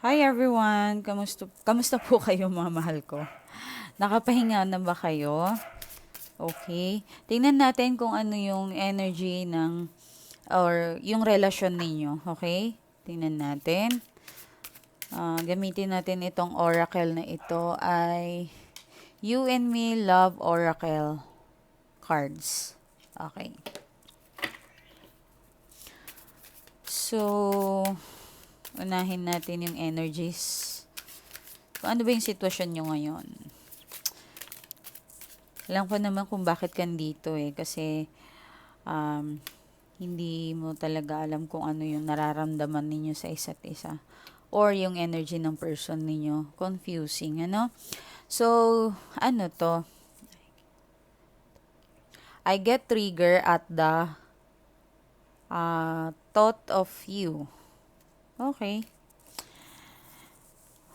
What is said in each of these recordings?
Hi everyone! Kamusta, kamusta po kayo mga mahal ko? Nakapahinga na ba kayo? Okay. Tingnan natin kung ano yung energy ng or yung relasyon ninyo. Okay? Tingnan natin. Uh, gamitin natin itong oracle na ito ay You and Me Love Oracle cards. Okay. So, unahin natin yung energies. Kung ano ba yung sitwasyon nyo ngayon? Alam ko naman kung bakit kandito eh. Kasi, um, hindi mo talaga alam kung ano yung nararamdaman ninyo sa isa't isa. Or yung energy ng person ninyo. Confusing, ano? So, ano to? I get trigger at the uh, thought of you. Okay.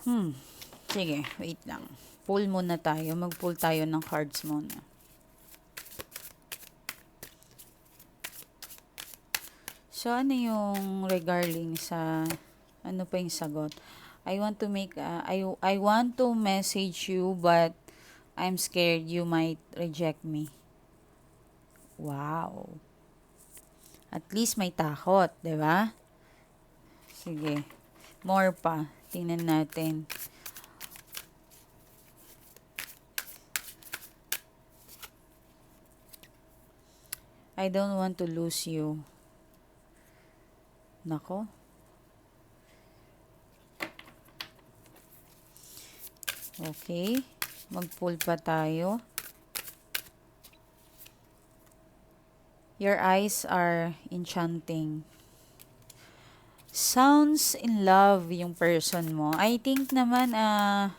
Hmm. Sige, wait lang. Pull muna tayo. Mag-pull tayo ng cards muna. So, ano yung regarding sa, ano pa yung sagot? I want to make, uh, I, I want to message you, but I'm scared you might reject me. Wow. At least may takot, 'di ba? Sige. More pa. Tingnan natin. I don't want to lose you. Nako. Okay. Mag-pull pa tayo. Your eyes are enchanting sounds in love yung person mo. I think naman, uh,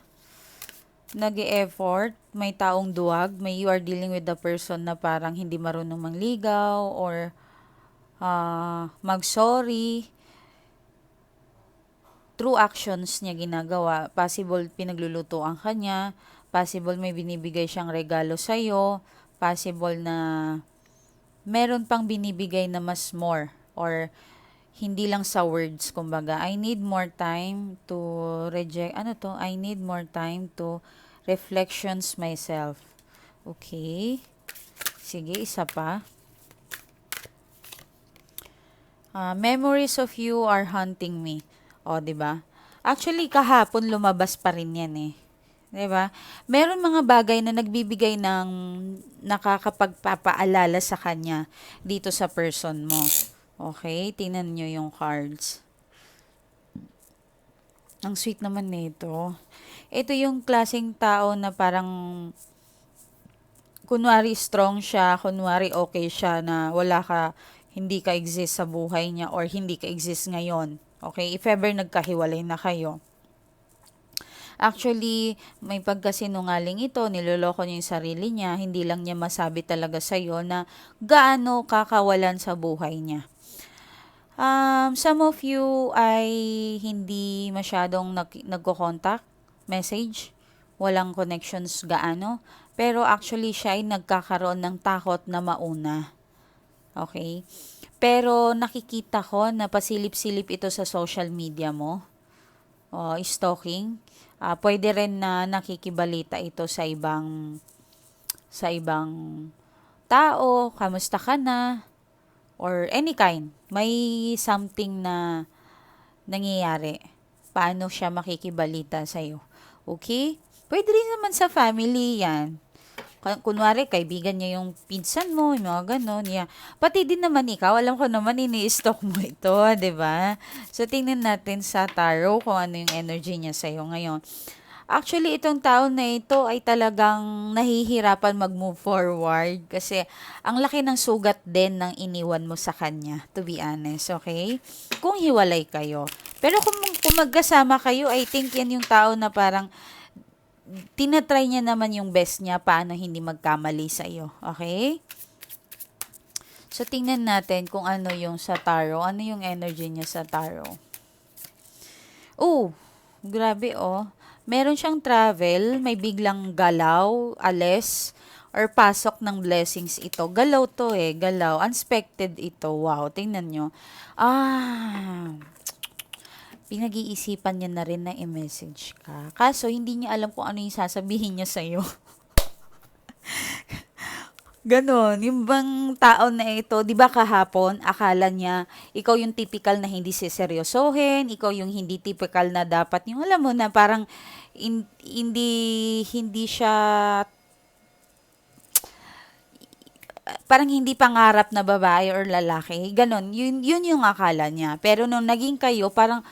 nag effort may taong duwag, may you are dealing with the person na parang hindi marunong mangligaw or uh, mag-sorry. True actions niya ginagawa. Possible pinaglulutuan ka niya. Possible may binibigay siyang regalo sa'yo. Possible na meron pang binibigay na mas more or hindi lang sa words, kumbaga, I need more time to reject, ano to, I need more time to reflections myself. Okay. Sige, isa pa. Uh, memories of you are haunting me. O, di ba? Actually, kahapon lumabas pa rin yan eh. 'Di ba? Meron mga bagay na nagbibigay ng nakakapagpapaalala sa kanya dito sa person mo. Okay, tingnan nyo yung cards. Ang sweet naman nito. Ito yung klaseng tao na parang kunwari strong siya, kunwari okay siya na wala ka, hindi ka exist sa buhay niya or hindi ka exist ngayon. Okay, if ever nagkahiwalay na kayo. Actually, may pagkasinungaling ito, niloloko niya yung sarili niya, hindi lang niya masabi talaga sa'yo na gaano kakawalan sa buhay niya. Um, some of you ay hindi masyadong nag- nagko-contact, message, walang connections gaano, pero actually siya ay nagkakaroon ng takot na mauna. Okay? Pero nakikita ko na pasilip-silip ito sa social media mo. O, stalking. Uh, pwede rin na nakikibalita ito sa ibang sa ibang tao, kamusta ka na, or any kind, may something na nangyayari. Paano siya makikibalita sa'yo. Okay? Pwede rin naman sa family yan. Kunwari, kaibigan niya yung pinsan mo, yung mga ganon. Yeah. Pati din naman ikaw, alam ko naman ini-stalk mo ito, ba? So, tingnan natin sa tarot kung ano yung energy niya sa'yo ngayon. Actually, itong taon na ito ay talagang nahihirapan mag-move forward kasi ang laki ng sugat din ng iniwan mo sa kanya, to be honest, okay? Kung hiwalay kayo. Pero kung, kung magkasama kayo, I think yan yung tao na parang tinatry niya naman yung best niya paano hindi magkamali sa iyo, okay? So, tingnan natin kung ano yung sa tarot. Ano yung energy niya sa tarot. Oh, grabe oh meron siyang travel, may biglang galaw, alis, or pasok ng blessings ito. Galaw to eh, galaw. Unexpected ito. Wow, tingnan nyo. Ah, pinag-iisipan niya na rin na i-message ka. Kaso, hindi niya alam kung ano yung sasabihin niya sa'yo. Ganon, yung bang tao na ito, di ba kahapon, akala niya, ikaw yung typical na hindi siseryosohin, ikaw yung hindi typical na dapat, yung alam mo na parang in- hindi, hindi siya, parang hindi pangarap na babae or lalaki. Ganon, yun, yun yung akala niya. Pero nung naging kayo, parang,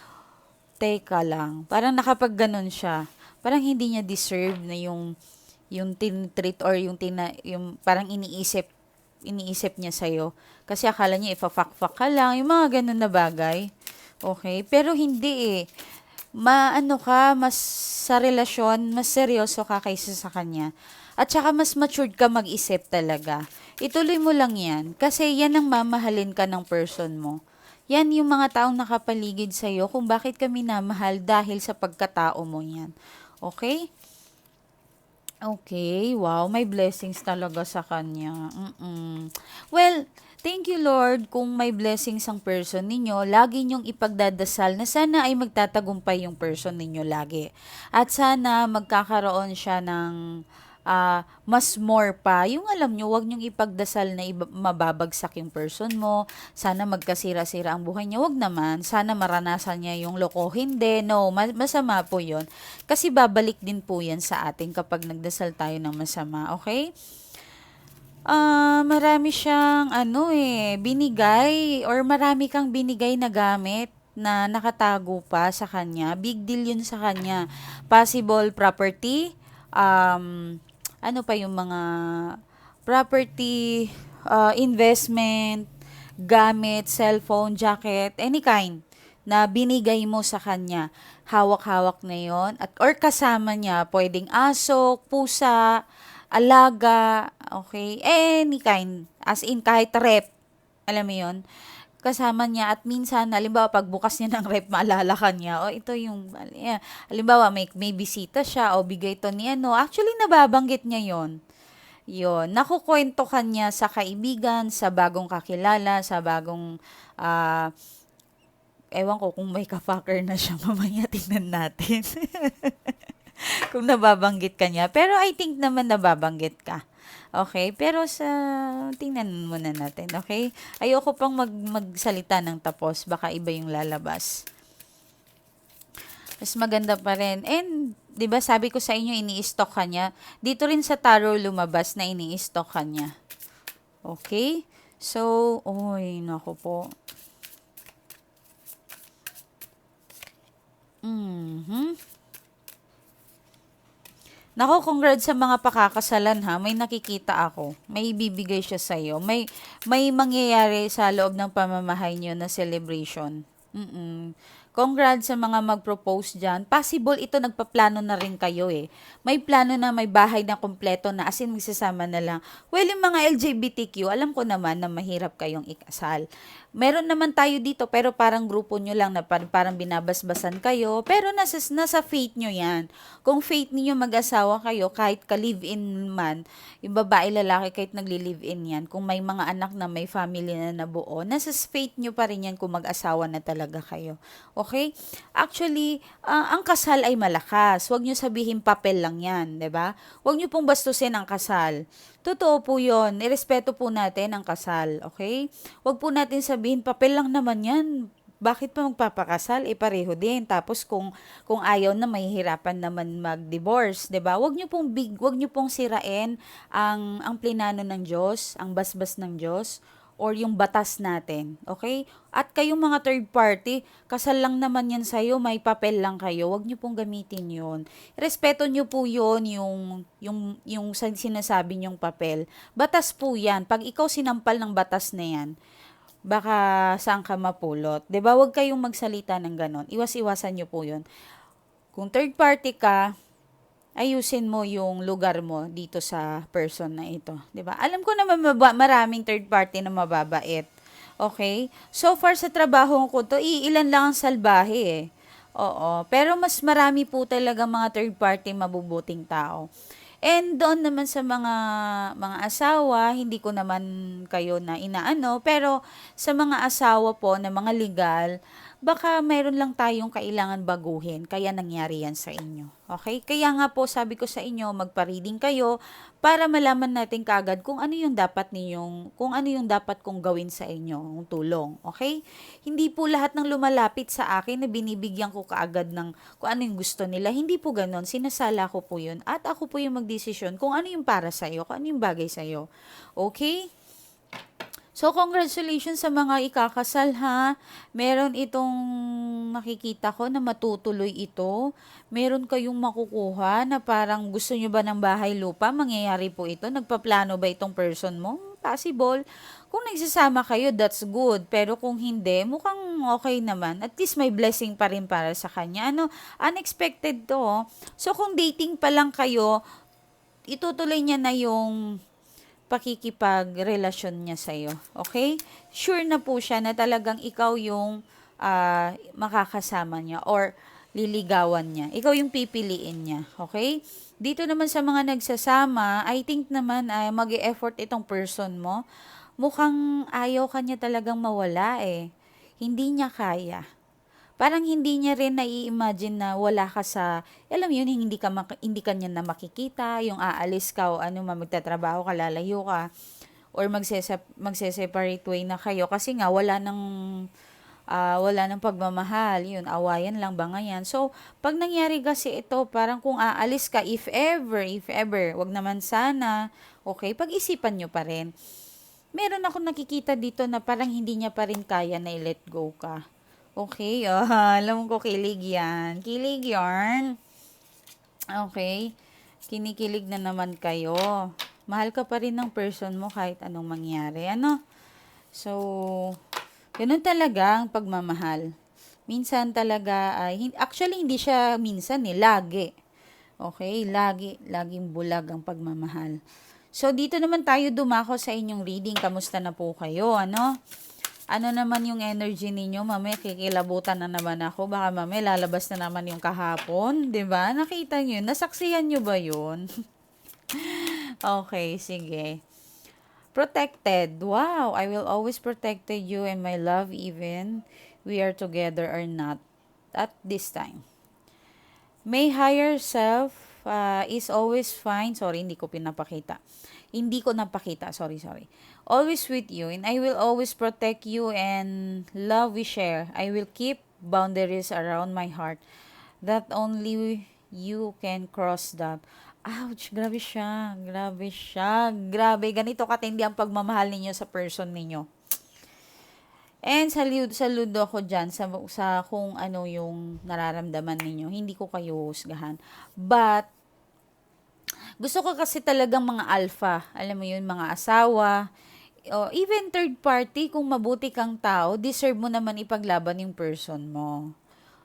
teka lang, parang nakapag ganon siya, parang hindi niya deserve na yung, yung tinitreat or yung tina, yung parang iniisip iniisip niya sa'yo. Kasi akala niya ifa-fuck-fuck ka lang, yung mga ganun na bagay. Okay? Pero hindi eh. Maano ka, mas sa relasyon, mas seryoso ka kaysa sa kanya. At saka mas matured ka mag-isip talaga. Ituloy mo lang yan. Kasi yan ang mamahalin ka ng person mo. Yan yung mga taong nakapaligid sa'yo kung bakit kami namahal dahil sa pagkatao mo yan. Okay? Okay, wow, may blessings talaga sa kanya. Mm-mm. Well, thank you Lord kung may blessings ang person ninyo. Lagi niyong ipagdadasal na sana ay magtatagumpay yung person ninyo lagi. At sana magkakaroon siya ng ah, mas more pa. Yung alam nyo, wag nyong ipagdasal na iba- mababagsak yung person mo. Sana magkasira-sira ang buhay niya. Wag naman. Sana maranasan niya yung loko. Hindi. No, ma- masama po yon Kasi babalik din po yan sa atin kapag nagdasal tayo ng masama. Okay? Ah, marami siyang ano eh, binigay or marami kang binigay na gamit na nakatago pa sa kanya. Big deal yun sa kanya. Possible property, um, ano pa yung mga property, uh, investment, gamit, cellphone, jacket, any kind na binigay mo sa kanya. Hawak-hawak na yon. At or kasama niya, pwedeng aso, pusa, alaga, okay, any kind, as in kahit rep, alam mo yon kasama niya at minsan, halimbawa, pagbukas niya ng rep, maalala ka niya, o ito yung, yeah. halimbawa, may, may bisita siya, o bigay to niya, no, actually, nababanggit niya yon yon nakukwento ka niya sa kaibigan, sa bagong kakilala, sa bagong, ah, ewan ko kung may ka-fucker na siya, mamaya tingnan natin. kung nababanggit ka niya. Pero I think naman nababanggit ka. Okay? Pero sa, tingnan muna natin. Okay? Ayoko pang mag, magsalita ng tapos. Baka iba yung lalabas. Mas maganda pa rin. And, di ba sabi ko sa inyo, ini-stock ka niya. Dito rin sa tarot lumabas na ini-stock ka niya. Okay? So, oy, nako po. Mhm. Nako, congrats sa mga pakakasalan ha. May nakikita ako. May ibibigay siya sa iyo. May may mangyayari sa loob ng pamamahay niyo na celebration. Mm. Congrats sa mga mag-propose dyan. Possible ito nagpaplano na rin kayo eh. May plano na may bahay na kompleto na as in magsasama na lang. Well, yung mga LGBTQ, alam ko naman na mahirap kayong ikasal. Meron naman tayo dito pero parang grupo nyo lang na parang, binabasbasan kayo. Pero nasa, nasa fate nyo yan. Kung fate niyo mag-asawa kayo, kahit ka-live-in man, yung babae, lalaki, kahit nagli-live-in yan, kung may mga anak na may family na nabuo, nasa fate nyo pa rin yan kung mag-asawa na talaga kayo. Okay? Actually, uh, ang kasal ay malakas. Huwag nyo sabihin papel lang yan, 'di ba? Huwag nyo pong bastusin ang kasal. Totoo po yon. Irespeto po natin ang kasal, okay? Huwag po natin sabihin, papel lang naman yan. Bakit pa magpapakasal? E pareho din. Tapos kung kung ayaw na mahihirapan naman mag-divorce, 'di ba? Huwag niyo pong big, huwag niyo pong sirain ang ang plinano ng Diyos, ang basbas ng Diyos or yung batas natin. Okay? At kayong mga third party, kasal lang naman yan sa'yo, may papel lang kayo, wag nyo pong gamitin yon Respeto nyo po yon yung, yung, yung sinasabi nyong papel. Batas po yan. Pag ikaw sinampal ng batas na yan, baka saan ka mapulot. ba diba? Huwag kayong magsalita ng ganon. Iwas-iwasan nyo po yon Kung third party ka, ayusin mo yung lugar mo dito sa person na ito, 'di ba? Alam ko naman maba- maraming third party na mababait. Okay? So far sa trabaho ko to, iilan lang ang salbahe eh. Oo, pero mas marami po talaga mga third party mabubuting tao. And doon naman sa mga mga asawa, hindi ko naman kayo na inaano, pero sa mga asawa po na mga legal, baka mayroon lang tayong kailangan baguhin, kaya nangyari yan sa inyo. Okay? Kaya nga po, sabi ko sa inyo, magpa-reading kayo para malaman natin kaagad kung ano yung dapat ninyong, kung ano yung dapat kong gawin sa inyo, yung tulong. Okay? Hindi po lahat ng lumalapit sa akin na binibigyan ko kaagad ng kung ano yung gusto nila. Hindi po ganon. Sinasala ko po yun. At ako po yung magdesisyon kung ano yung para sa'yo, kung ano yung bagay sa'yo. Okay? So, congratulations sa mga ikakasal ha. Meron itong makikita ko na matutuloy ito. Meron kayong makukuha na parang gusto nyo ba ng bahay lupa? Mangyayari po ito. Nagpaplano ba itong person mo? Possible. Kung nagsasama kayo, that's good. Pero kung hindi, mukhang okay naman. At least may blessing pa rin para sa kanya. Ano, unexpected to. oh. So, kung dating pa lang kayo, itutuloy niya na yung pakikipagrelasyon niya sa'yo. Okay? Sure na po siya na talagang ikaw yung ah, makakasama niya or liligawan niya. Ikaw yung pipiliin niya. Okay? Dito naman sa mga nagsasama, I think naman ay mag effort itong person mo. Mukhang ayaw kanya talagang mawala eh. Hindi niya kaya parang hindi niya rin nai-imagine na wala ka sa, alam yun, hindi ka, hindi ka niya na makikita, yung aalis ka o ano, ma- magtatrabaho ka, lalayo ka, or magsesep- magse-separate way na kayo kasi nga wala nang ah, wala nang pagmamahal, yun, awayan lang ba ngayon. So, pag nangyari kasi ito, parang kung aalis ka, if ever, if ever, wag naman sana, okay, pag-isipan nyo pa rin. Meron ako nakikita dito na parang hindi niya pa rin kaya na i-let go ka. Okay, ah, alam ko kilig yan. Kilig yarn. Okay. Kinikilig na naman kayo. Mahal ka pa rin ng person mo kahit anong mangyari. Ano? So, ganun talaga ang pagmamahal. Minsan talaga, ay, actually hindi siya minsan eh, lagi. Okay, lagi, laging bulag ang pagmamahal. So, dito naman tayo dumako sa inyong reading. Kamusta na po kayo, ano? Ano naman yung energy ninyo? Mamaya kikilabutan na naman ako. Baka mamaya lalabas na naman yung kahapon. ba Nakita nyo yun? Nasaksihan nyo ba yun? okay, sige. Protected. Wow, I will always protect you and my love even we are together or not at this time. May higher self uh, is always fine. Sorry, hindi ko pinapakita. Hindi ko napakita. Sorry, sorry. Always with you and I will always protect you and love we share. I will keep boundaries around my heart that only you can cross that. Ouch, grabe siya. Grabe siya. Grabe. Ganito katindi ang pagmamahal ninyo sa person ninyo. And salud, saludo ako dyan sa, sa kung ano yung nararamdaman ninyo. Hindi ko kayo husgahan. But, gusto ko kasi talagang mga alpha. Alam mo yun, mga asawa. O, even third party, kung mabuti kang tao, deserve mo naman ipaglaban yung person mo.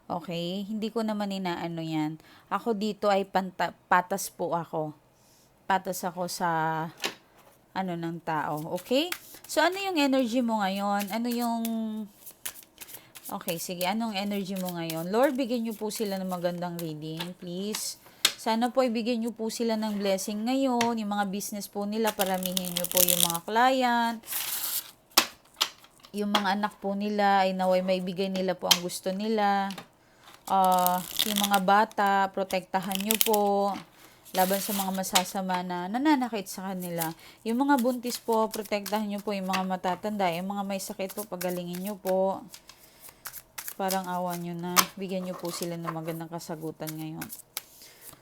Okay? Hindi ko naman inaano yan. Ako dito ay panta, patas po ako. Patas ako sa ano ng tao. Okay? So, ano yung energy mo ngayon? Ano yung... Okay, sige. Anong energy mo ngayon? Lord, bigyan niyo po sila ng magandang reading, please. Sana po ibigyan niyo po sila ng blessing ngayon. Yung mga business po nila, paramihin niyo po yung mga client. Yung mga anak po nila, ay naway maibigay nila po ang gusto nila. Ah, yung mga bata, protektahan niyo po laban sa mga masasama na nananakit sa kanila. Yung mga buntis po, protektahan niyo po yung mga matatanda. Yung mga may sakit po, pagalingin niyo po. Parang awa niyo na. Bigyan niyo po sila ng magandang kasagutan ngayon.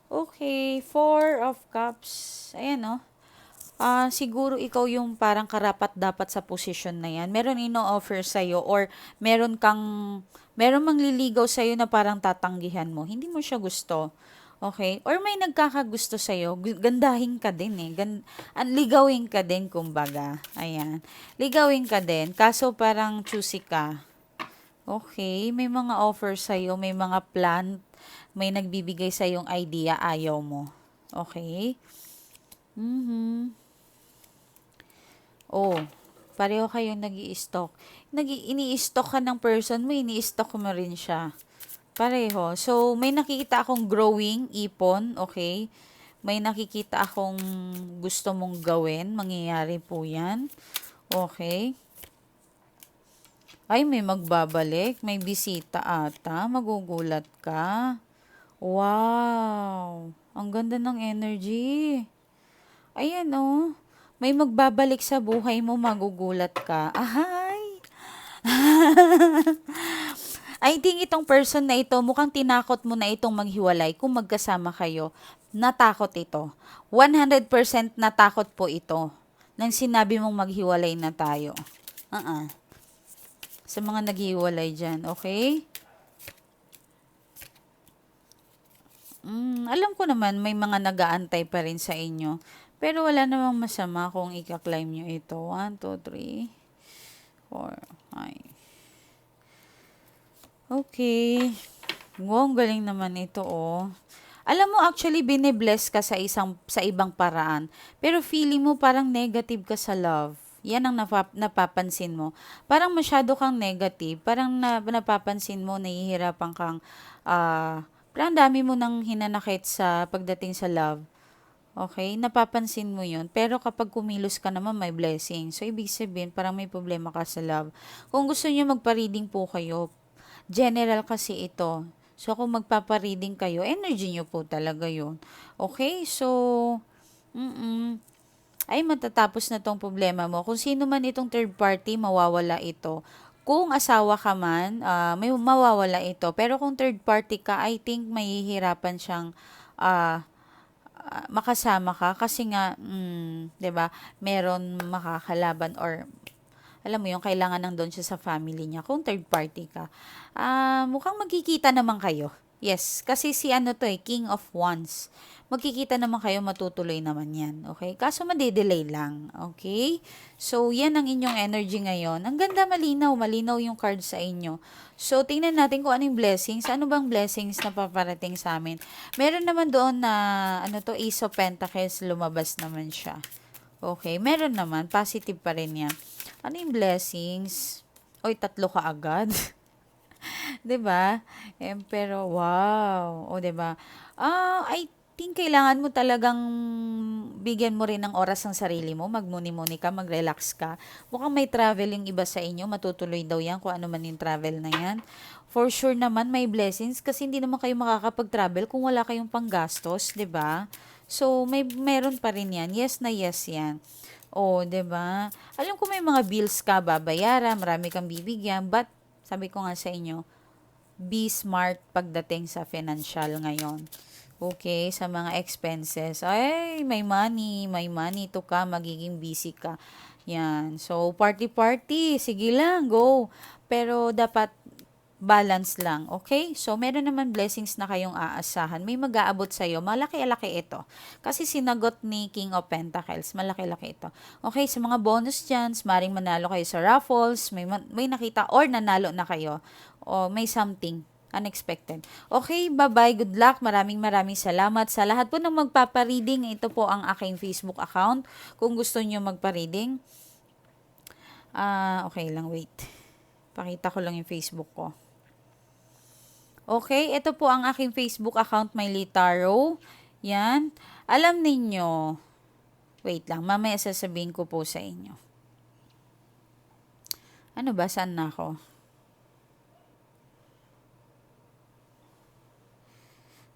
Okay, Four of Cups. Ayan, no? Ah, siguro ikaw yung parang karapat dapat sa position na yan. Meron ino-offer sa'yo or meron kang, meron mangliligaw sa'yo na parang tatanggihan mo. Hindi mo siya gusto. Okay? Or may nagkakagusto sa'yo, gandahin ka din eh. Gan an ligawin ka din, kumbaga. Ayan. Ligawin ka din. Kaso parang choosy ka. Okay, may mga offer sa'yo, may mga plan, may nagbibigay sa yung idea, ayaw mo. Okay? Mhm. Oh, pareho kayong nag stock nag ini-stock ka ng person mo, ini-stock mo rin siya. Pareho. So, may nakikita akong growing ipon, okay? May nakikita akong gusto mong gawin, mangyayari po yan. Okay? Ay, may magbabalik. May bisita ata. Magugulat ka. Wow! Ang ganda ng energy. Ayan, oh. May magbabalik sa buhay mo, magugulat ka. Ahay! I think itong person na ito, mukhang tinakot mo na itong maghiwalay kung magkasama kayo. Natakot ito. 100% natakot po ito nang sinabi mong maghiwalay na tayo. Uh-uh. Sa mga naghiwalay dyan, okay? Mm, alam ko naman may mga nagaantay pa rin sa inyo. Pero wala namang masama kung ika-climb nyo ito. 1, 2, 3, 4, 5. Okay. Wow, galing naman ito, oh. Alam mo, actually, binibless ka sa isang sa ibang paraan. Pero feeling mo parang negative ka sa love. Yan ang napap- napapansin mo. Parang masyado kang negative. Parang na, napapansin mo, nahihirapan kang, ah, parang dami mo nang hinanakit sa pagdating sa love. Okay? Napapansin mo yun. Pero kapag kumilos ka naman, may blessing. So, ibig sabihin, parang may problema ka sa love. Kung gusto niyo magpa-reading po kayo, General kasi ito. So, kung magpapareading kayo, energy nyo po talaga yon Okay? So, mm ay matatapos na tong problema mo. Kung sino man itong third party, mawawala ito. Kung asawa ka man, uh, may mawawala ito. Pero kung third party ka, I think mahihirapan siyang uh, makasama ka kasi nga, mm, 'di ba? Meron makakalaban or alam mo yung kailangan nang doon siya sa family niya. Kung third party ka, uh, mukhang magkikita naman kayo. Yes, kasi si ano to eh, King of Wands. Magkikita naman kayo, matutuloy naman yan. Okay? Kaso madedelay lang. Okay? So, yan ang inyong energy ngayon. Ang ganda, malinaw. Malinaw yung card sa inyo. So, tingnan natin kung ano yung blessings. Ano bang blessings na paparating sa amin? Meron naman doon na, ano to, Ace of Pentacles, lumabas naman siya. Okay, meron naman. Positive pa rin yan. Ano yung blessings? Oy, tatlo ka agad. 'Di ba? Pero wow. O 'di ba? Ah, I think kailangan mo talagang bigyan mo rin ng oras ang sarili mo. Magmuni-muni ka, mag-relax ka. Mukhang may travel yung iba sa inyo. Matutuloy daw yan kung ano man yung travel na yan. For sure naman may blessings kasi hindi naman kayo makakapag-travel kung wala kayong panggastos, 'di ba? So, may meron pa rin yan. Yes na yes yan. Oh, 'di ba? Alam ko may mga bills ka babayaran, marami kang bibigyan, but sabi ko nga sa inyo, be smart pagdating sa financial ngayon. Okay, sa mga expenses. Ay, may money, may money to ka, magiging busy ka. Yan. So, party-party, sige lang, go. Pero dapat balance lang, okay? So, meron naman blessings na kayong aasahan. May mag-aabot sa'yo. Malaki-laki ito. Kasi sinagot ni King of Pentacles. Malaki-laki ito. Okay, sa mga bonus dyan, maring manalo kayo sa raffles, may, may nakita or nanalo na kayo. O may something unexpected. Okay, bye-bye. Good luck. Maraming maraming salamat sa lahat po ng magpapareading. Ito po ang aking Facebook account. Kung gusto niyo magpa-reading. Ah, uh, okay lang, wait. Pakita ko lang yung Facebook ko. Okay, ito po ang aking Facebook account, Miley Taro. Yan. Alam ninyo, wait lang, mamaya sasabihin ko po sa inyo. Ano ba, saan na ako?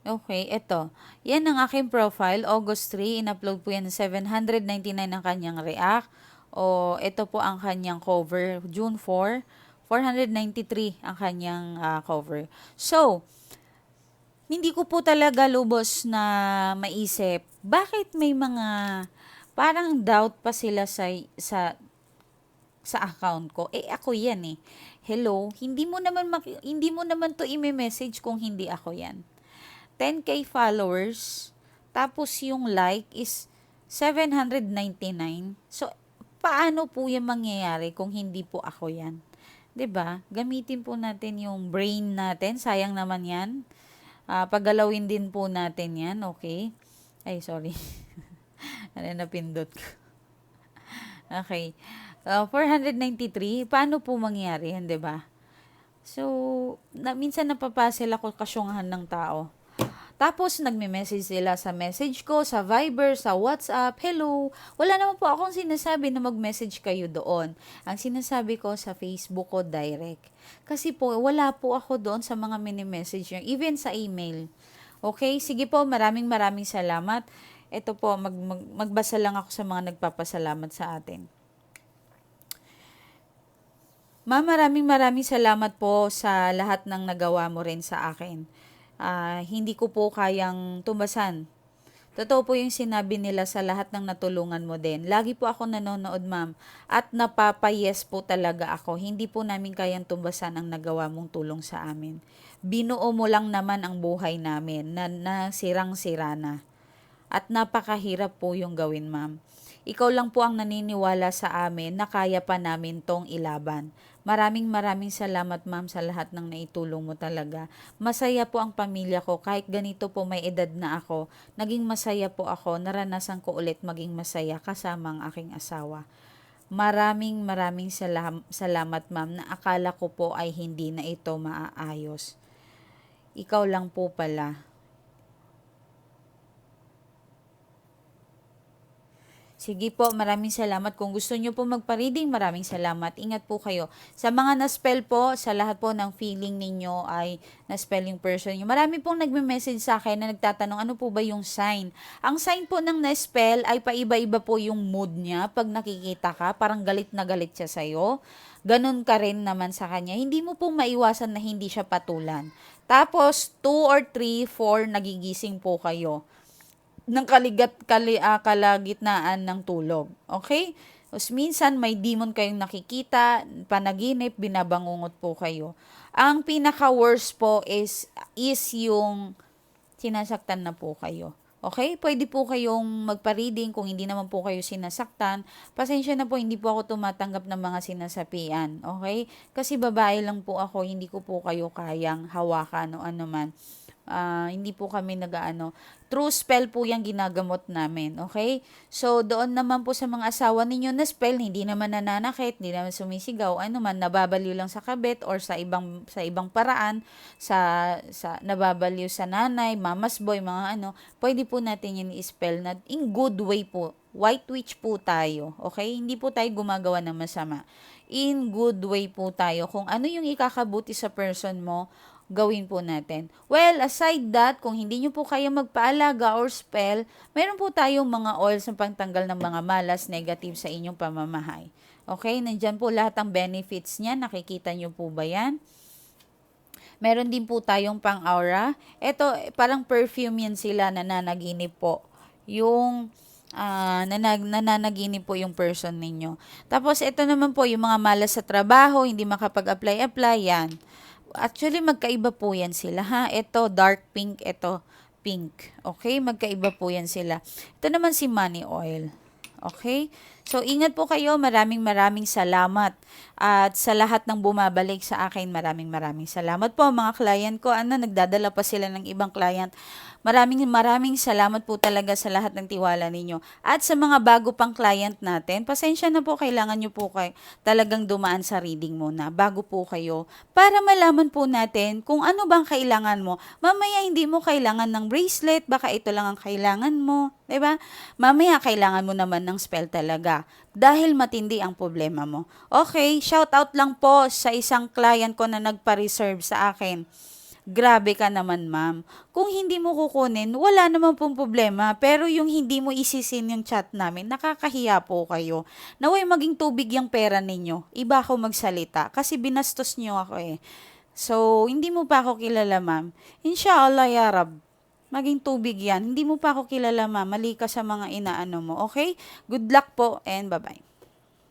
Okay, ito. Yan ang aking profile. August 3, in-upload po yan 799 ang kanyang react. O ito po ang kanyang cover, June 4. 493 ang kanyang uh, cover. So, hindi ko po talaga lubos na maisip, bakit may mga parang doubt pa sila sa sa sa account ko. Eh ako 'yan eh. Hello, hindi mo naman hindi mo naman to i-message kung hindi ako 'yan. 10k followers, tapos yung like is 799. So paano po 'yung mangyayari kung hindi po ako 'yan? 'Di ba? Gamitin po natin yung brain natin. Sayang naman 'yan. Uh, paggalawin din po natin 'yan, okay? Ay, sorry. ano na pindot ko? okay. Uh, 493, paano po mangyayari yan, 'di ba? So, na, minsan napapasil ako kasyungahan ng tao. Tapos, nagme-message sila sa message ko, sa Viber, sa WhatsApp, hello. Wala naman po akong sinasabi na mag-message kayo doon. Ang sinasabi ko sa Facebook ko, direct. Kasi po, wala po ako doon sa mga mini-message nyo, even sa email. Okay? Sige po, maraming maraming salamat. Ito po, mag, mag, magbasa lang ako sa mga nagpapasalamat sa atin. Ma'am, maraming maraming salamat po sa lahat ng nagawa mo rin sa akin. Ah, hindi ko po kayang tumbasan. Totoo po yung sinabi nila sa lahat ng natulungan mo din. Lagi po ako nanonood, ma'am. At napapayes po talaga ako. Hindi po namin kayang tumbasan ang nagawa mong tulong sa amin. Binuo mo lang naman ang buhay namin na, na sirang-sira na. At napakahirap po yung gawin, ma'am. Ikaw lang po ang naniniwala sa amin na kaya pa namin tong ilaban. Maraming maraming salamat ma'am sa lahat ng naitulong mo talaga. Masaya po ang pamilya ko kahit ganito po may edad na ako. Naging masaya po ako, naranasan ko ulit maging masaya kasama ang aking asawa. Maraming maraming salam- salamat ma'am na akala ko po ay hindi na ito maaayos. Ikaw lang po pala. Sige po, maraming salamat. Kung gusto nyo po magpa-reading, maraming salamat. Ingat po kayo. Sa mga na-spell po, sa lahat po ng feeling ninyo ay na-spell yung person nyo. Marami pong nagme-message sa akin na nagtatanong ano po ba yung sign. Ang sign po ng na-spell ay paiba-iba po yung mood niya pag nakikita ka. Parang galit na galit siya sa'yo. Ganon ka rin naman sa kanya. Hindi mo po maiwasan na hindi siya patulan. Tapos, 2 or 3, 4, nagigising po kayo ng kaligat kali, uh, kalagitnaan ng tulog. Okay? Tapos minsan may demon kayong nakikita, panaginip, binabangungot po kayo. Ang pinaka-worst po is, is yung sinasaktan na po kayo. Okay? Pwede po kayong magpa-reading kung hindi naman po kayo sinasaktan. Pasensya na po, hindi po ako tumatanggap ng mga sinasapian. Okay? Kasi babae lang po ako, hindi ko po kayo kayang hawakan o ano man. Uh, hindi po kami nagaano. True spell po yung ginagamot namin, okay? So, doon naman po sa mga asawa ninyo na spell, hindi naman nananakit, hindi naman sumisigaw, ano man, nababaliw lang sa kabit or sa ibang sa ibang paraan, sa, sa nababaliw sa nanay, mamas boy, mga ano, pwede po natin yun i-spell na in good way po. White witch po tayo, okay? Hindi po tayo gumagawa ng masama. In good way po tayo. Kung ano yung ikakabuti sa person mo, gawin po natin. Well, aside that, kung hindi nyo po kaya magpaalaga or spell, meron po tayong mga oils na pangtanggal ng mga malas negative sa inyong pamamahay. Okay, nandyan po lahat ang benefits niya. Nakikita nyo po ba yan? Meron din po tayong pang aura. Ito, parang perfume yan sila na nanaginip po. Yung uh, nanag, nananaginip po yung person ninyo. Tapos, ito naman po, yung mga malas sa trabaho, hindi makapag-apply-apply, yan. Actually, magkaiba po yan sila, ha? Ito, dark pink, ito, pink. Okay? Magkaiba po yan sila. Ito naman si money oil. Okay? So, ingat po kayo. Maraming maraming salamat. At sa lahat ng bumabalik sa akin, maraming maraming salamat po mga client ko. Ano, nagdadala pa sila ng ibang client. Maraming maraming salamat po talaga sa lahat ng tiwala ninyo. At sa mga bago pang client natin, pasensya na po, kailangan nyo po kay talagang dumaan sa reading muna bago po kayo para malaman po natin kung ano bang kailangan mo. Mamaya hindi mo kailangan ng bracelet, baka ito lang ang kailangan mo. 'di ba? Mamaya kailangan mo naman ng spell talaga dahil matindi ang problema mo. Okay, shout out lang po sa isang client ko na nagpa-reserve sa akin. Grabe ka naman, ma'am. Kung hindi mo kukunin, wala naman pong problema. Pero yung hindi mo isisin yung chat namin, nakakahiya po kayo. Naway maging tubig yung pera ninyo. Iba ako magsalita kasi binastos nyo ako eh. So, hindi mo pa ako kilala, ma'am. Inshallah, ya Rab. Maging tubig yan. Hindi mo pa ako kilala, ma'am. Mali ka sa mga inaano mo. Okay? Good luck po and bye-bye.